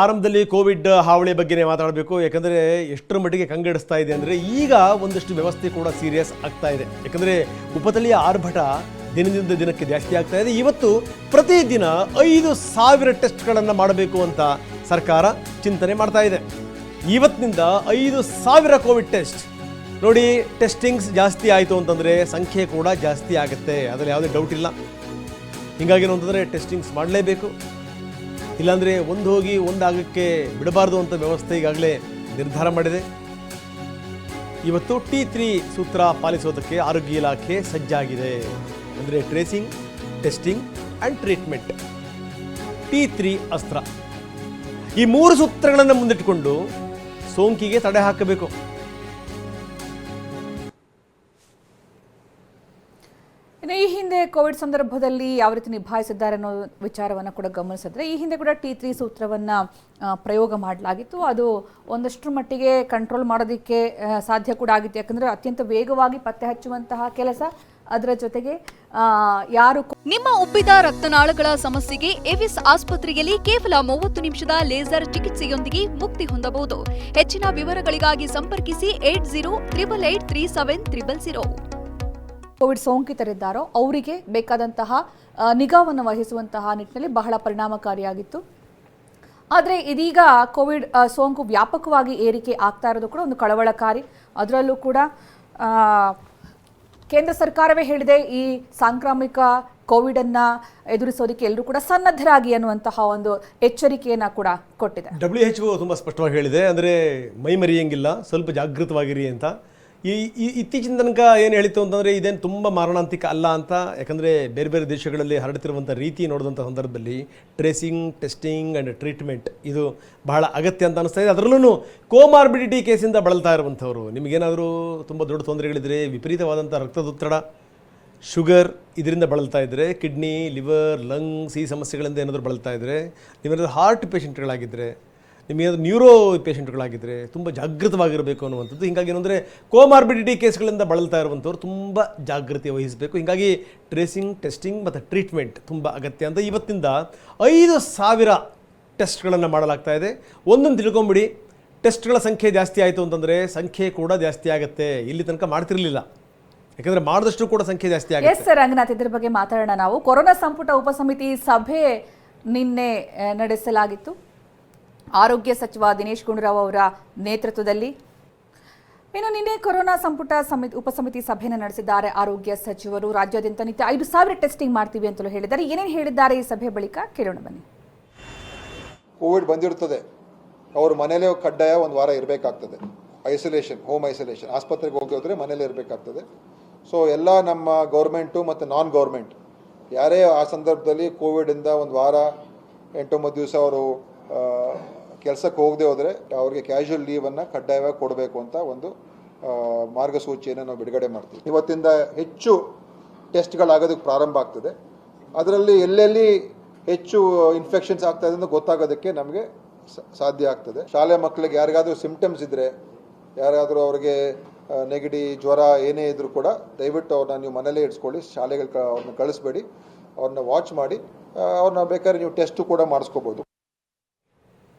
ಆರಂಭದಲ್ಲಿ ಕೋವಿಡ್ ಹಾವಳಿ ಬಗ್ಗೆ ಮಾತಾಡಬೇಕು. ಯಾಕಂದರೆ ಎಷ್ಟರ ಮಟ್ಟಿಗೆ ಕಂಗೆಡಿಸ್ತಾ ಇದೆ ಅಂದರೆ ಈಗ ಒಂದಷ್ಟು ವ್ಯವಸ್ಥೆ ಕೂಡ ಸೀರಿಯಸ್ ಆಗ್ತಾ ಇದೆ. ಯಾಕಂದರೆ ಉಪತಳಿಯ ಆರ್ಭಟ ದಿನದಿಂದ ದಿನಕ್ಕೆ ಜಾಸ್ತಿ ಆಗ್ತಾ ಇದೆ. ಇವತ್ತು ಪ್ರತಿದಿನ ಐದು ಸಾವಿರ ಟೆಸ್ಟ್ಗಳನ್ನು ಮಾಡಬೇಕು ಅಂತ ಸರ್ಕಾರ ಚಿಂತನೆ ಮಾಡ್ತಾ ಇದೆ. ಇವತ್ತಿನಿಂದ ಐದು ಸಾವಿರ ಕೋವಿಡ್ ಟೆಸ್ಟ್ ನೋಡಿ ಟೆಸ್ಟಿಂಗ್ಸ್ ಜಾಸ್ತಿ ಆಯಿತು ಅಂತಂದರೆ ಸಂಖ್ಯೆ ಕೂಡ ಜಾಸ್ತಿ ಆಗುತ್ತೆ. ಅದರಲ್ಲಿ ಯಾವುದೇ ಡೌಟ್ ಇಲ್ಲ. ಹೀಗಾಗಿ ಅಂತಂದರೆ ಟೆಸ್ಟಿಂಗ್ಸ್ ಮಾಡಲೇಬೇಕು. ಇಲ್ಲಾಂದರೆ ಒಂದು ಹೋಗಿ ಒಂದಾಗಕ್ಕೆ ಬಿಡಬಾರ್ದು ಅಂತ ವ್ಯವಸ್ಥೆ ಈಗಾಗಲೇ ನಿರ್ಧಾರ ಮಾಡಿದೆ. ಇವತ್ತು ಟಿ ತ್ರೀ ಸೂತ್ರ ಪಾಲಿಸೋದಕ್ಕೆ ಆರೋಗ್ಯ ಇಲಾಖೆ ಸಜ್ಜಾಗಿದೆ. ಅಂದರೆ tracing testing and treatment T three ಅಸ್ತ್ರ. ಈ ಮೂರು ಸೂತ್ರಗಳನ್ನು ಮುಂದಿಟ್ಟುಕೊಂಡು ಸೋಂಕಿಗೆ ತಡೆ ಹಾಕಬೇಕು. ಈ ಹಿಂದೆ ಕೋವಿಡ್ ಸಂದರ್ಭದಲ್ಲಿ ಯಾವ ರೀತಿ ನಿಭಾಯಿಸಿದ್ದಾರೆ ಅನ್ನೋ ವಿಚಾರವನ್ನು ಕೂಡ ಗಮನಿಸಿದ್ರೆ, ಈ ಹಿಂದೆ ಕೂಡ ಟಿ ತ್ರೀ ಸೂತ್ರವನ್ನ ಪ್ರಯೋಗ ಮಾಡಲಾಗಿತ್ತು. ಅದು ಒಂದಷ್ಟು ಮಟ್ಟಿಗೆ ಕಂಟ್ರೋಲ್ ಮಾಡೋದಕ್ಕೆ ಸಾಧ್ಯ ಕೂಡ ಆಗಿತ್ತು. ಯಾಕಂದ್ರೆ ಅತ್ಯಂತ ವೇಗವಾಗಿ ಪತ್ತೆ ಹಚ್ಚುವಂತಹ ಕೆಲಸ. ಅದರ ಜೊತೆಗೆ ಯಾರು ನಿಮ್ಮ ಉಬ್ಬಿದ ರಕ್ತನಾಳಗಳ ಸಮಸ್ಯೆಗೆ ಎವಿಸ್ ಆಸ್ಪತ್ರೆಯಲ್ಲಿ ಕೇವಲ ಮೂವತ್ತು ನಿಮಿಷದ ಲೇಸರ್ ಚಿಕಿತ್ಸೆಯೊಂದಿಗೆ ಮುಕ್ತಿ ಹೊಂದಬಹುದು. ಹೆಚ್ಚಿನ ವಿವರಗಳಿಗಾಗಿ ಸಂಪರ್ಕಿಸಿ eight zero triple eight three seven triple zero. Covid ಸೋಂಕಿತರಿದ್ದಾರೋ ಅವರಿಗೆ ಬೇಕಾದಂತಹ ನಿಗಾವನ್ನು ವಹಿಸುವಂತಹ ನಿಟ್ಟಿನಲ್ಲಿ ಬಹಳ ಪರಿಣಾಮಕಾರಿಯಾಗಿತ್ತು. ಆದರೆ ಇದೀಗ ಕೋವಿಡ್ ಸೋಂಕು ವ್ಯಾಪಕವಾಗಿ ಏರಿಕೆ ಆಗ್ತಾ ಇರೋದು ಕೂಡ ಒಂದು ಕಳವಳಕಾರಿ. ಅದರಲ್ಲೂ ಕೂಡ ಕೇಂದ್ರ ಸರ್ಕಾರವೇ ಹೇಳಿದೆ, ಈ ಸಾಂಕ್ರಾಮಿಕ ಕೋವಿಡನ್ನು ಎದುರಿಸೋದಕ್ಕೆ ಎಲ್ಲರೂ ಕೂಡ ಸನ್ನದ್ಧರಾಗಿ ಅನ್ನುವಂತಹ ಒಂದು ಎಚ್ಚರಿಕೆಯನ್ನು ಕೂಡ ಕೊಟ್ಟಿದೆ. ಡಬ್ಲ್ಯೂ ಎಚ್ ಓ ತುಂಬ ಸ್ಪಷ್ಟವಾಗಿ ಹೇಳಿದೆ, ಅಂದರೆ ಮೈ ಮರೆಯಂಗಿಲ್ಲ ಸ್ವಲ್ಪ ಜಾಗೃತವಾಗಿರಿ ಅಂತ. ಈ ಈ ಇತ್ತೀಚಿನ ತನಕ ಏನು ಹೇಳಿತು ಅಂತಂದರೆ ಇದೇನು ತುಂಬ ಮಾರಣಾಂತಿಕ ಅಲ್ಲ ಅಂತ, ಯಾಕಂದರೆ ಬೇರೆ ಬೇರೆ ದೇಶಗಳಲ್ಲಿ ಹರಡುತ್ತಿರುವಂಥ ರೀತಿ ನೋಡಿದಂಥ ಸಂದರ್ಭದಲ್ಲಿ ಟ್ರೇಸಿಂಗ್ ಟೆಸ್ಟಿಂಗ್ ಆ್ಯಂಡ್ ಟ್ರೀಟ್ಮೆಂಟ್ ಇದು ಬಹಳ ಅಗತ್ಯ ಅಂತ ಅನಿಸ್ತಾ ಇದೆ. ಅದರಲ್ಲೂ ಕೋಮಾರ್ಬಿಡಿಟಿ ಕೇಸಿಂದ ಬಳಲ್ತಾ ಇರುವಂಥವ್ರು. ನಿಮಗೇನಾದರೂ ತುಂಬ ದೊಡ್ಡ ತೊಂದರೆಗಳಿದ್ರೆ ವಿಪರೀತವಾದಂಥ ರಕ್ತದೊತ್ತಡ ಶುಗರ್ ಇದರಿಂದ ಬಳಲ್ತಾ ಇದ್ದರೆ ಕಿಡ್ನಿ ಲಿವರ್ ಲಂಗ್ಸ್ ಈ ಸಮಸ್ಯೆಗಳಿಂದ ಏನಾದರೂ ಬಳಲ್ತಾ ಇದ್ದರೆ ನೀವೇನಾದರೂ ಹಾರ್ಟ್ ಪೇಷಂಟ್ಗಳಾಗಿದ್ದರೆ ನಿಮಗೇನಾದ್ರು ನ್ಯೂರೋ ಪೇಷೆಂಟ್ಗಳಾಗಿದ್ದರೆ ತುಂಬ ಜಾಗೃತವಾಗಿರಬೇಕು ಅನ್ನುವಂಥದ್ದು. ಹೀಗಾಗಿ ಏನಂದರೆ ಕೋಮಾರ್ಬಿಡಿಟಿ ಕೇಸ್ಗಳಿಂದ ಬಳಲ್ತಾ ಇರುವಂಥವ್ರು ತುಂಬ ಜಾಗೃತಿ ವಹಿಸಬೇಕು. ಹೀಗಾಗಿ ಟ್ರೇಸಿಂಗ್ ಟೆಸ್ಟಿಂಗ್ ಮತ್ತು ಟ್ರೀಟ್ಮೆಂಟ್ ತುಂಬ ಅಗತ್ಯ ಅಂತ ಇವತ್ತಿಂದ ಐದು ಸಾವಿರ ಟೆಸ್ಟ್ಗಳನ್ನು ಮಾಡಲಾಗ್ತಾ ಇದೆ. ಒಂದೊಂದು ತಿಳ್ಕೊಂಬಿಡಿ, ಟೆಸ್ಟ್ಗಳ ಸಂಖ್ಯೆ ಜಾಸ್ತಿ ಆಯಿತು ಅಂತಂದರೆ ಸಂಖ್ಯೆ ಕೂಡ ಜಾಸ್ತಿ ಆಗುತ್ತೆ. ಇಲ್ಲಿ ತನಕ ಮಾಡ್ತಿರಲಿಲ್ಲ. ಯಾಕಂದರೆ ಮಾಡಿದಷ್ಟು ಕೂಡ ಸಂಖ್ಯೆ ಜಾಸ್ತಿ ಆಗುತ್ತೆ. ಎಸ್ ಸರ್, ರಂಗನಾಥ್, ಇದ್ರ ಬಗ್ಗೆ ಮಾತಾಡೋಣ ನಾವು. ಕೊರೋನಾ ಸಂಪುಟ ಉಪಸಮಿತಿ ಸಭೆ ನಿನ್ನೆ ನಡೆಸಲಾಗಿತ್ತು. ಆರೋಗ್ಯ ಸಚಿವ ದಿನೇಶ್ ಗುಂಡೂರಾವ್ ಅವರ ನೇತೃತ್ವದಲ್ಲಿ ಇನ್ನು ನಿನ್ನೆ ಕೊರೋನಾ ಸಂಪುಟ ಸಮಿತಿ, ಉಪಸಮಿತಿ ಸಭೆಯನ್ನು ನಡೆಸಿದ್ದಾರೆ. ಆರೋಗ್ಯ ಸಚಿವರು ರಾಜ್ಯಾದ್ಯಂತ ನಿತ್ಯ ಐದು ಸಾವಿರ ಟೆಸ್ಟಿಂಗ್ ಮಾಡ್ತೀವಿ ಅಂತಲೂ ಹೇಳಿದ್ದಾರೆ. ಏನೇನು ಹೇಳಿದ್ದಾರೆ ಈ ಸಭೆ ಬಳಿಕ? ಕೇಳೋಣ ಬನ್ನಿ. ಕೋವಿಡ್ ಬಂದಿರುತ್ತದೆ. ಅವರು ಮನೇಲೇ ಕಡ್ಡಾಯ ಒಂದು ವಾರ ಇರಬೇಕಾಗ್ತದೆ. Isolation, home isolation. ಆಸ್ಪತ್ರೆಗೆ ಹೋಗಿ ಹೋದರೆ ಮನೇಲೇ ಇರಬೇಕಾಗ್ತದೆ. ಸೊ ಎಲ್ಲ ನಮ್ಮ ಗೌರ್ಮೆಂಟು ಮತ್ತು ನಾನ್ ಗೌರ್ಮೆಂಟ್ ಯಾರೇ ಆ ಸಂದರ್ಭದಲ್ಲಿ ಕೋವಿಡಿಂದ ಒಂದು ವಾರ, ಎಂಟೊಂಬತ್ತು ದಿವಸ ಅವರು ಕೆಲಸಕ್ಕೆ ಹೋಗದೆ ಹೋದರೆ ಅವ್ರಿಗೆ ಕ್ಯಾಶುವಲ್ ಲೀವನ್ನು ಕಡ್ಡಾಯವಾಗಿ ಕೊಡಬೇಕು ಅಂತ ಒಂದು ಮಾರ್ಗಸೂಚಿಯನ್ನು ನಾವು ಬಿಡುಗಡೆ ಮಾಡ್ತೀವಿ. ಇವತ್ತಿಂದ ಹೆಚ್ಚು ಟೆಸ್ಟ್ಗಳಾಗೋದಕ್ಕೆ ಪ್ರಾರಂಭ ಆಗ್ತದೆ. ಅದರಲ್ಲಿ ಎಲ್ಲೆಲ್ಲಿ ಹೆಚ್ಚು ಇನ್ಫೆಕ್ಷನ್ಸ್ ಆಗ್ತಾ ಇದೆ ಅಂತ ಗೊತ್ತಾಗೋದಕ್ಕೆ ನಮಗೆ ಸಾಧ್ಯ ಆಗ್ತದೆ. ಶಾಲೆ ಮಕ್ಕಳಿಗೆ ಯಾರಿಗಾದರೂ ಸಿಂಪ್ಟಮ್ಸ್ ಇದ್ದರೆ ಯಾರಾದರೂ ಅವ್ರಿಗೆ ನೆಗಡಿ, ಜ್ವರ ಏನೇ ಇದ್ದರೂ ಕೂಡ ದಯವಿಟ್ಟು ಅವ್ರನ್ನ ನೀವು ಮನೇಲೇ ಇಡ್ಸ್ಕೊಳ್ಳಿ. ಶಾಲೆಗಳ ಕ ಅವ್ರನ್ನ ಕಳಿಸ್ಬೇಡಿ. ಅವ್ರನ್ನ ವಾಚ್ ಮಾಡಿ ಅವ್ರನ್ನ ಬೇಕಾದ್ರೆ ನೀವು ಟೆಸ್ಟು ಕೂಡ ಮಾಡಿಸ್ಕೋಬೋದು.